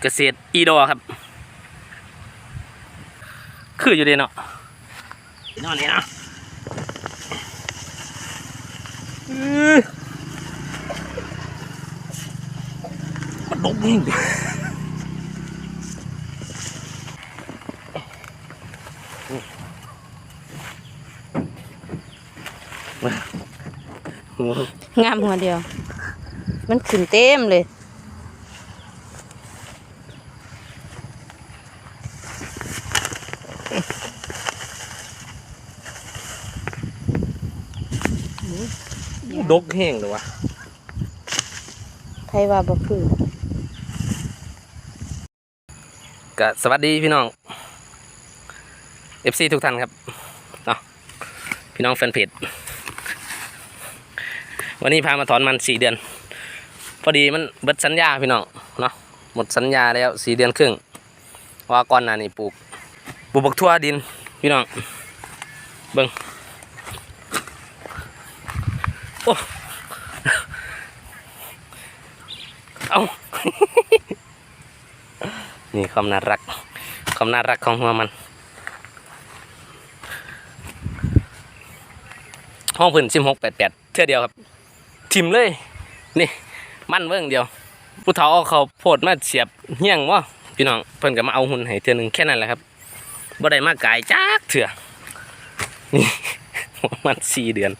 เกษตรอีดอครับ คืออยู่เดีเนาะนอนนี่เนาะอื้อมันดกยิ่งดิโอ้โหงามหัวเดียว มันขึ้นเต็มเลย ดกแห้งเลยวะไผว่าบ่คือก็สวัสดีพี่น้อง FC ทุกท่านครับเนาะพี่น้องแฟนเพจวันนี้พามาถอนมันสี่เดือน พอดีมันเบิดสัญญาพี่น้องเนาะหมดสัญญาแล้วสี่เดือนครึ่งเพราะว่าก่อนหน้านี้ปลูก ปลูกบักทั่วดิน พี่น้องเบิ่งโอ้เอา นี่ความน่ารัก ความน่ารักของหัวมัน ห้องพื้นสิบหกแปดแปดเท่าเดียวครับ ทิมเลย นี่ มั่นเบิ่งเดียว ผู้เฒ่าเอาเขาโพดมาเสียบเฮี้ยงวะพี่น้อง เพิ่นก็มาเอาหุ่นให้เทื่อหนึงแค่นั้นแหละครับ บ่ได้มากายจักเถื่อนี่มันสี่เดือน